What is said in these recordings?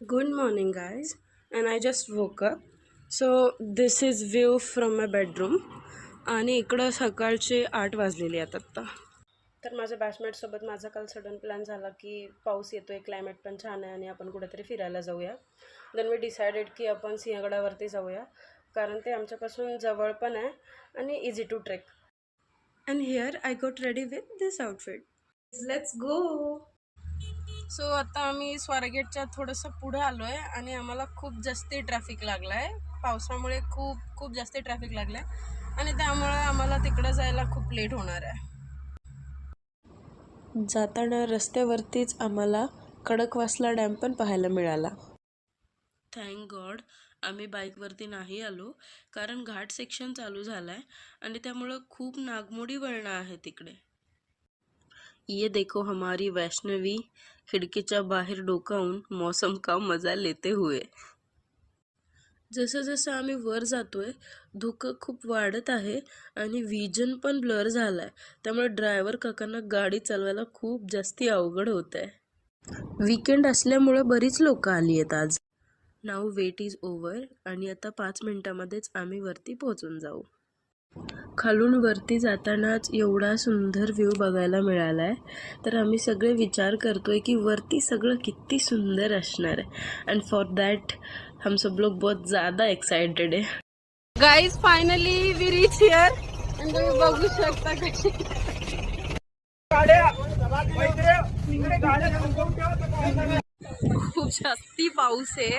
Good morning, guys. And I just woke up. So this is view from my bedroom. आणि इकडं सकाळचे आठ वाजलेले आहेत आत्ता तर माझ्या बॅचमेटसोबत माझा काल सडन प्लॅन झाला की पाऊस येतो आहे क्लायमेट पण छान आहे आणि आपण कुठेतरी फिरायला जाऊया देन मी डिसायडेड की आपण सिंहगडावरती जाऊया कारण ते आमच्यापासून जवळ पण आहे आणि easy to trek and here I got ready with this outfit let's go so आता आम्ही स्वारगेटच्या थोडंसं पुढं आलो आहे आणि आम्हाला खूप जास्ती ट्रॅफिक लागलं आहे पावसामुळे खूप खूप जास्ती ट्रॅफिक लागलं आहे आणि त्यामुळे आम्हाला तिकडं जायला खूप लेट होणार आहे. जाताना रस्त्यावरतीच आम्हाला खडकवासला डॅम पण पाहायला मिळाला. थँक गॉड आम्ही बाईकवरती नाही आलो कारण घाट सेक्शन चालू झालं आहे आणि त्यामुळं खूप नागमोडी वळणं आहे तिकडे. ये देखो हमारी वैष्णवी खिडकीच्या बाहेर डोकावून मौसम का मजा लेते हुए. जसं जसं आम्ही वर जातोय धुकं खूप वाढत आहे आणि विजन पण ब्लर झालाय. त्यामुळे ड्रायव्हर काकांना गाडी चालवायला खूप जास्ती अवघड होत आहे विकेंड असल्यामुळे बरीच लोक आली आहेत आज. नाव वेट इज ओव्हर आणि आता पाच मिनिटामध्येच आम्ही वरती पोहोचून जाऊ. खालून वरती जातानाच एवढा सुंदर व्ह्यू बघायला मिळाला आहे तर आम्ही सगळे विचार करतोय की वरती सगळं किती सुंदर असणार आहे. अँड फॉर दॅट हम सब लोग बहुत ज़्यादा एक्साइटेड आहे. Guys finally we reach here तुम्ही बघू शकता कशी खूप जास्ती पाऊस आहे.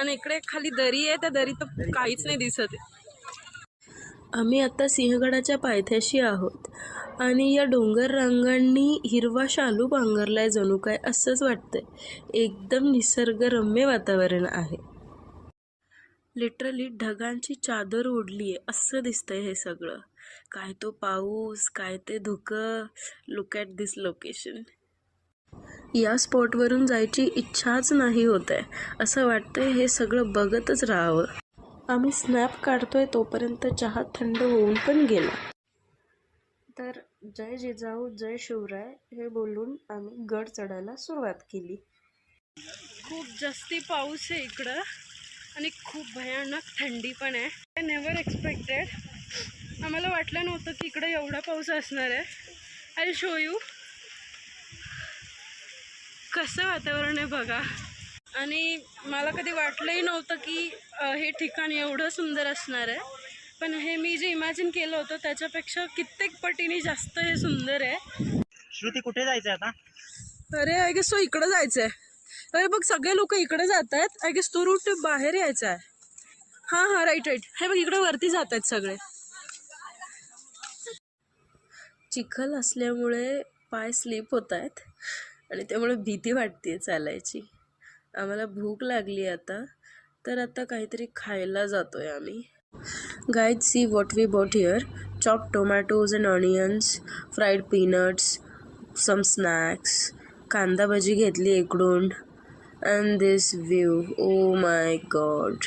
आणि इकडे खाली दरी आहे त्या दरी तर काहीच नाही दिसत आहे. आम्ही आता सिंहगडाच्या पायथ्याशी आहोत. आणि या डोंगर रांगांनी हिरवा शालू पांघरलाय जणू काय असंच वाटतंय. एकदम निसर्गरम्य वातावरण आहे. लिटरली ढगांची चादर ओढली आहे असं दिसतंय हे सगळं. काय तो पाऊस काय ते धुकं. लुक ॲट दिस लोकेशन या स्पॉटवरून जायची इच्छाच नाही होत आहे. असं वाटतंय हे सगळं बघतच राहावं. आम्ही स्नॅप काढतोय तोपर्यंत चहा थंड होऊन पण गेला. तर जय जिजाऊ जय शिवराय हे बोलून आम्ही गड चढायला सुरुवात केली. खूप जास्ती पाऊस आहे इकडं आणि खूप भयानक थंडी पण आहे. आय नेवर एक्सपेक्टेड आम्हाला वाटलं नव्हतं की इकडं एवढा पाऊस असणार आहे. आय शो यू कसं वातावरण आहे बघा. आणि मला कधी वाटलंही नव्हतं की हे ठिकाण एवढं सुंदर असणार आहे. पण हे मी जे इमॅजिन केलं होतं त्याच्यापेक्षा कित्येक पटीने जास्त हे सुंदर आहे. श्रुती कुठे जायचं आता? अरे आय गेस तो इकडं जायचं आहे अरे बघ सगळे लोक इकडे जात आहेत. आय गेस तो रूट बाहेर यायचा आहे. हां हां राईट राईट हे बघ इकडे वरती जात आहेत सगळे. चिखल असल्यामुळे पाय स्लिप होत आहेत आणि त्यामुळे भीती वाटते चालायची. आम्हाला भूक लागली आता. तर आता काहीतरी खायला जातोय आम्ही. Guys see what we bought here chop tomatoes and onions fried peanuts some snacks कांदा भजी घेतली इकडून and this view oh my god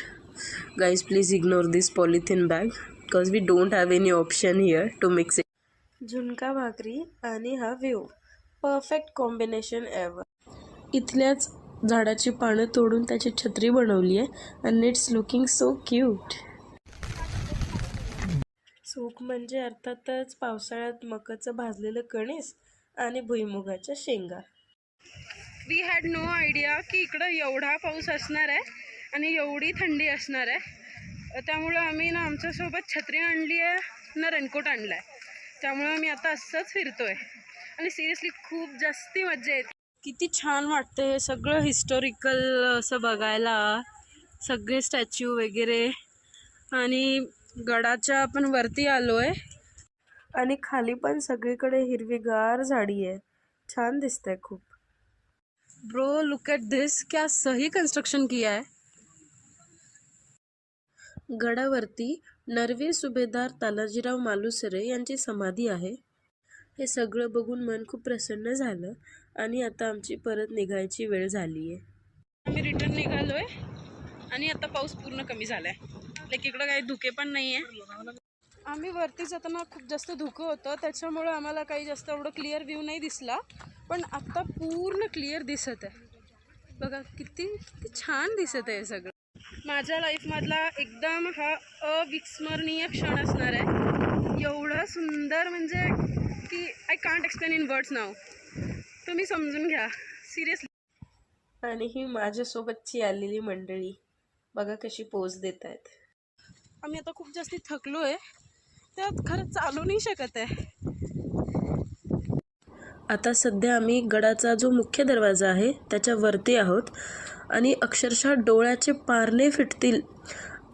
guys please ignore this polythene bag because we don't have any option here to mix it झुणका भाकरी आणि हा view perfect combination ever इथल्याच झाडाची पानं तोडून त्याची छत्री बनवली आहे. And it's looking so cute soup म्हणजे अर्थातच पावसाळ्यात मकाचं भाजलेलं कणीस आणि भुईमुगाच्या शेंगा. वी हॅड नो आयडिया की इकडं एवढा पाऊस असणार आहे आणि एवढी थंडी असणार आहे. त्यामुळं आम्ही ना आमच्यासोबत छत्री आणली आहे ना रेनकोट आणला आहे त्यामुळं आम्ही आता असंच फिरतोय. आणि सिरियसली खूप जास्ती मजा येते. किती छान वाटतं हे सगळं हिस्टॉरिकल असं बघायला. सगळे स्टॅच्यू वगैरे. आणि गडाच्या आपण वरती आलो आहे आणि खाली पण सगळीकडे हिरवीगार झाडी आहे छान दिसतंय खूप. ब्रो लुक एट दिस क्या सही कंस्ट्रक्शन किया है. गडावरती नरवी सुभेदार तानाजीराव मालुसरे यांची समाधी आहे. हे सगळं बघून मन खूप प्रसन्न झालं. आणि आता आमची परत निघायची वेळ झाली आहे आम्ही रिटर्न निघालोय आणि आता पाऊस पूर्ण कमी झालाय. लाईक इकडं काही धुके पण नाही आहे आम्ही वरती जाताना खूप जास्त धुकं होतं त्याच्यामुळं आम्हाला काही जास्त एवढं क्लिअर व्ह्यू नाही दिसला. पण आत्ता पूर्ण क्लिअर दिसत आहे. बघा किती किती छान दिसत आहे सगळं. माझ्या लाईफमधला एकदम हा अविस्मरणीय क्षण असणार आहे. एवढं सुंदर म्हणजे की I can't explain in words नाव तुम्ही समजून घ्या. सिरियसली आणि ही माझ्यासोबतची आलेली मंडळी. बघा कशी पोज देत आहेत. आम्ही आता खूप जास्ती थकलो आहे त्यात खरं चालू नाही शकत आहे. आता सध्या आम्ही गडाचा जो मुख्य दरवाजा आहे त्याच्या वरती आहोत. आणि अक्षरशः डोळ्याचे पारणे फिटतील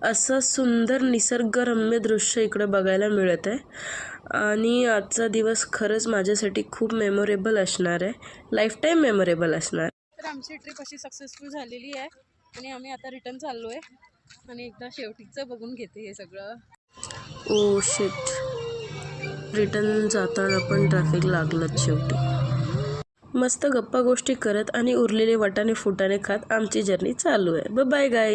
असं सुंदर निसर्गरम्य दृश्य इकडं बघायला मिळत आहे आणि आजचा दिवस खरंच माझ्यासाठी खूप मेमोरेबल असणार आहे. लाईफ टाईम मेमोरेबल असणार. तर आमची ट्रिप अशी सक्सेसफुल झालेली आहे. आणि आम्ही आता रिटर्न चाललो आहे आणि एकदा शेवटीचं बघून घेते हे सगळं. ओ शिट रिटर्न जाताना पण ट्रॅफिक लागलंच शेवटी. मस्त गप्पा गोष्टी करत आणि उरलेले वटाणे फुटाणे खात आमची जर्नी चालू आहे. बाय गाय